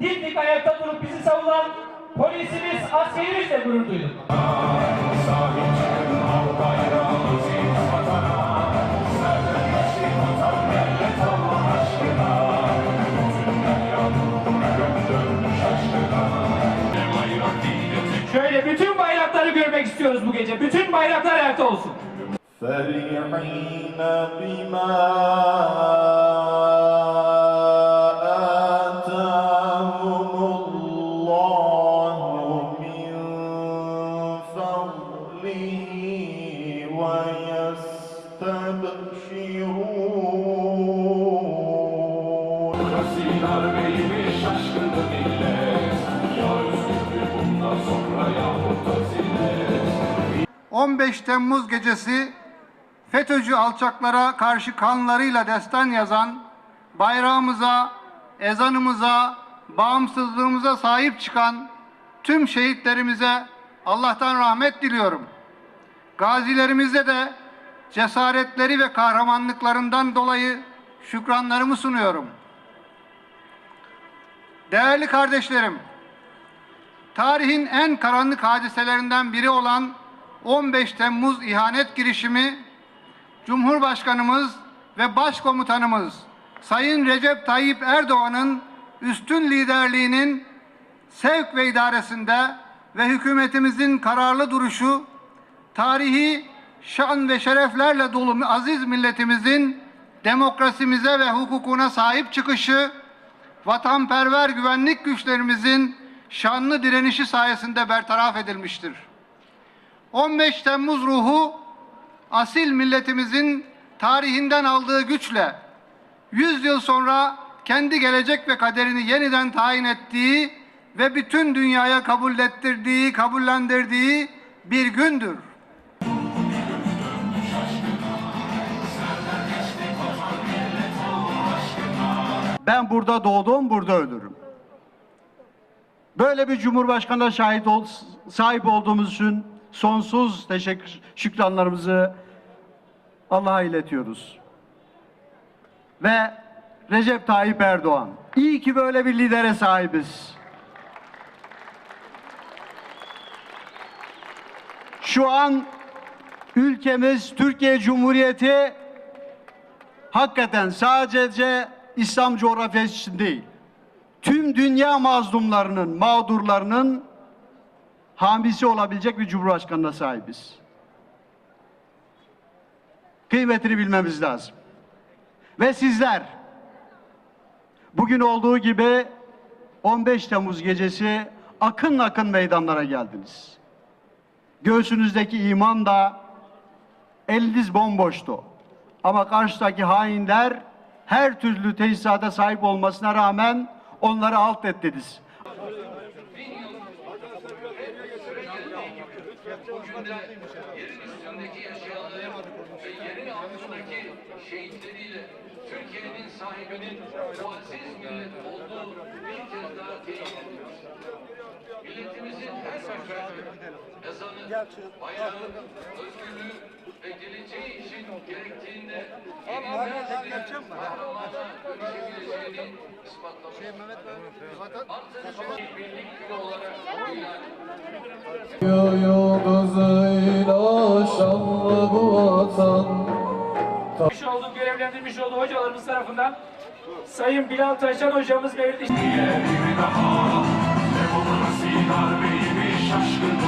dimdik ayakta durup bizi savunan polisimiz, askerimizle gurur duyduk. Şöyle bütün bayrakları görmek istiyoruz bu gece. Bütün bayraklar ayakta olsun. فرحين بما ويستبشرون Sinar beyni şaşkındı millet Ya özgürlük bundan sonra ya mutazilet 15 Temmuz gecesi FETÖ'cü alçaklara karşı kanlarıyla destan yazan, bayrağımıza, ezanımıza, bağımsızlığımıza sahip çıkan tüm şehitlerimize Allah'tan rahmet diliyorum. Gazilerimize de cesaretleri ve kahramanlıklarından dolayı şükranlarımı sunuyorum. Değerli kardeşlerim, Tarihin en karanlık hadiselerinden biri olan 15 Temmuz ihanet girişimi Cumhurbaşkanımız ve Başkomutanımız Sayın Recep Tayyip Erdoğan'ın üstün liderliğinin sevk ve idaresinde ve hükümetimizin kararlı duruşu tarihi şan ve şereflerle dolu aziz milletimizin demokrasimize ve hukukuna sahip çıkışı vatanperver güvenlik güçlerimizin şanlı direnişi sayesinde bertaraf edilmiştir. 15 Temmuz ruhu asil milletimizin tarihinden aldığı güçle 100 yıl sonra kendi gelecek ve kaderini yeniden tayin ettiği ve bütün dünyaya kabul ettirdiği, kabullendirdiği bir gündür. Ben burada doğdum, burada ölürüm. Böyle bir cumhurbaşkanına şahit ol, sahip olduğumuz için sonsuz teşekkür şükranlarımızı Allah'a iletiyoruz. Ve Recep Tayyip Erdoğan. İyi ki böyle bir lidere sahibiz. Şu an ülkemiz Türkiye Cumhuriyeti hakikaten sadece İslam coğrafyası için değil, tüm dünya mazlumlarının, mağdurlarının hamisi olabilecek bir cumhurbaşkanına sahibiz. Kıymetini bilmemiz lazım. Ve sizler bugün olduğu gibi 15 Temmuz gecesi akın akın meydanlara geldiniz. Göğsünüzdeki iman da eliniz bomboştu. Ama karşıdaki hainler her türlü tesisata sahip olmasına rağmen onları alt ettiniz. yerin üstündeki yaşayanların ve yerin altındaki şehitleriyle Türkiye'nin sahibinin bu aziz millet olduğu bir kez daha teyit ediyoruz. Milletimizin her ferdi ezanı, bayrağı, özgürlüğü ve geleceği için gerektiğinde yeniden kahramana dönüşebileceğini ispatlamıştır. Artık birlik günü olarak ilan Yıldızıyla görevlendirmiş olduğu hocalarımız tarafından Sayın Bilal Taşan hocamız mevcut.